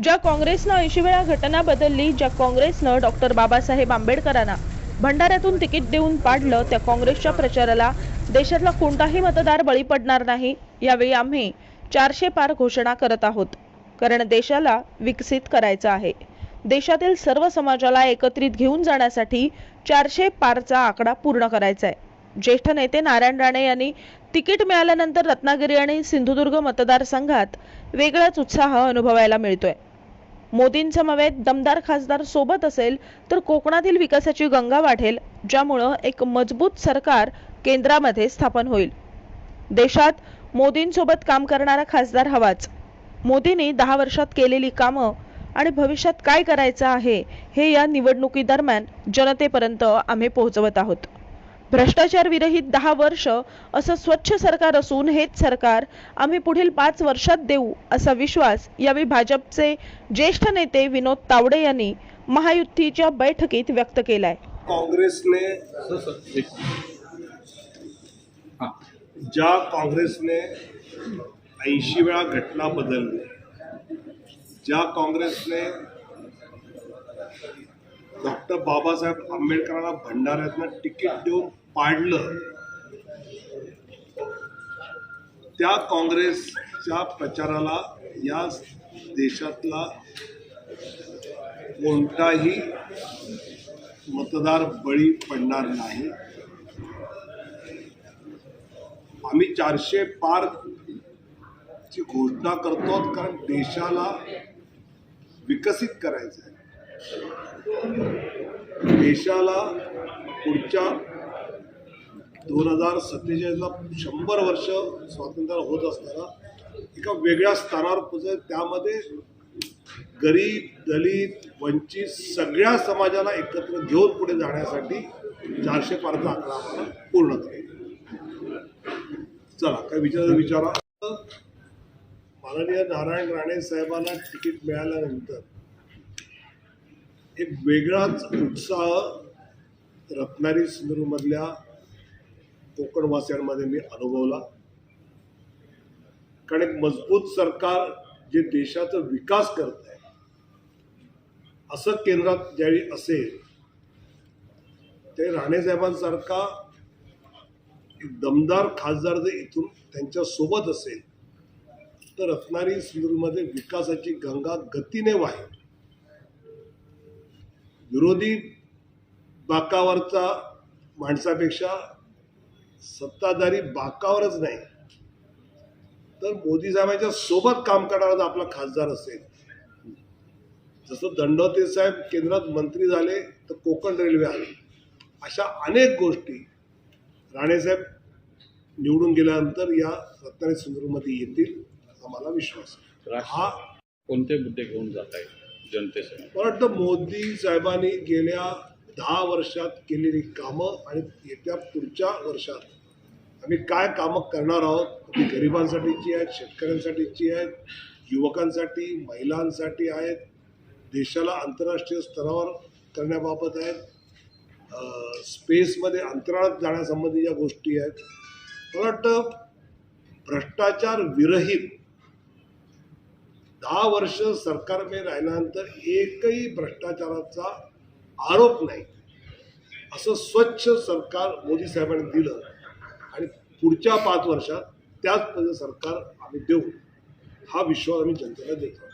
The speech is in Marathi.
ज्या काँग्रेसनं ऐंशी वेळा घटना बदलली ज्या काँग्रेसनं डॉक्टर बाबासाहेब आंबेडकरांना भंडाऱ्यातून तिकीट देऊन पाडलं त्या काँग्रेसच्या प्रचाराला देशातला कोणताही मतदार बळी पडणार नाही यावेळी आम्ही चारशे पार घोषणा करत आहोत. कारण देशाला विकसित करायचं आहे. देशातील सर्व समाजाला एकत्रित घेऊन जाण्यासाठी चारशे पारचा आकडा पूर्ण करायचा आहे. ज्येष्ठ नेते नारायण राणे यांनी तिकीट मिळाल्यानंतर रत्नागिरी आणि सिंधुदुर्ग मतदारसंघात वेगळाच उत्साह अनुभवायला मिळतोय. मोदींसमवेत दमदार खासदार सोबत असेल तर कोकणातील विकासाची गंगा वाढेल ज्यामुळं एक मजबूत सरकार केंद्रामध्ये स्थापन होईल. देशात मोदींसोबत काम करणारा खासदार हवाच. मोदींनी दहा वर्षात केलेली कामं आणि भविष्यात काय करायचं आहे हे या निवडणुकीदरम्यान जनतेपर्यंत आम्ही पोहोचवत आहोत. भ्रष्टाचार विरहित दहा वर्ष असं स्वच्छ सरकार असून हेच सरकार आम्ही पुढील पाच वर्षात देऊ असा विश्वास यावेळी भाजपचे ज्येष्ठ नेते विनोद तावडे यांनी महायुतीच्या बैठकीत व्यक्त केलाय. काँग्रेसने ज्या काँग्रेसने ऐंशी वेळा घटना बदलली ज्या काँग्रेसने डॉक्टर बाबासाहेब आंबेडकरांना भंडाऱ्यातनं तिकीट देऊन पाडलं. त्या काँग्रेसच्या प्रचाराला या देशातला कोणताही मतदार बळी पडणार नाही. आम्ही चारशे पार ची घोषणा करतो कारण देशाला विकसित करायचं आहे देशाला पुढच्या दोन हजार सत्तेचाळीसला शंभर वर्ष स्वातंत्र्य होत असताना एका वेगळ्या स्थानावर पोहोचत त्यामध्ये गरीब दलित वंचित सगळ्या समाजाला एकत्र घेऊन पुढे जाण्यासाठी चारशे पारचा आकडा आम्हाला पूर्ण करेल चला काय विचार विचारा. माननीय नारायण राणे साहेबांना तिकीट मिळाल्यानंतर एक वेगळाच उत्साह रत्नागिरी सिंधुदुर्गमधल्या कोकणवासियांमध्ये मी अनुभवला. कारण एक मजबूत सरकार जे देशाचा विकास करत आहे असं केंद्रात ज्यावेळी असेल ते राणेसाहेबांसारखा एक दमदार खासदार जर इथून त्यांच्यासोबत असेल तर रत्नागिरी सिंधुदुर्गमध्ये विकासाची गंगा गतीने वाहेल. विरोधी बाकावरचा माणसापेक्षा सत्ताधारी बाकावरच नाही. तर मोदी साहेबांच्या सोबत काम करणारा जर आपला खासदार असेल. जसं दंडवते साहेब केंद्रात मंत्री झाले तर कोकण रेल्वे आली. अशा अनेक गोष्टी राणेसाहेब निवडून गेल्यानंतर या रत्नागिरी सिंधुदुर्गमध्ये येतील असा मला विश्वास हा कोणते मुद्दे घेऊन जात आहे जनतेसमोर? मला वाटतं मोदी साहेबांनी गेल्या दहा वर्षात केलेली कामं आणि येत्या पुढच्या वर्षात आम्ही काय कामं करणार आहोत? ती गरिबांसाठीची आहेत शेतकऱ्यांसाठीची आहेत युवकांसाठी महिलांसाठी आहेत देशाला आंतरराष्ट्रीय स्तरावर करण्याबाबत आहेत. स्पेसमध्ये अंतराळात जाण्यासंबंधी ज्या गोष्टी आहेत. मला वाटतं भ्रष्टाचार विरहित दहा वर्ष सरकारमध्ये राहिल्यानंतर एकही भ्रष्टाचाराचा आरोप नाही. असं स्वच्छ सरकार मोदी साहेबांनी दिलं आणि पुढच्या पाच वर्षात त्याच सरकार आम्ही देऊ. हा विश्वास आम्ही जनतेला देतो.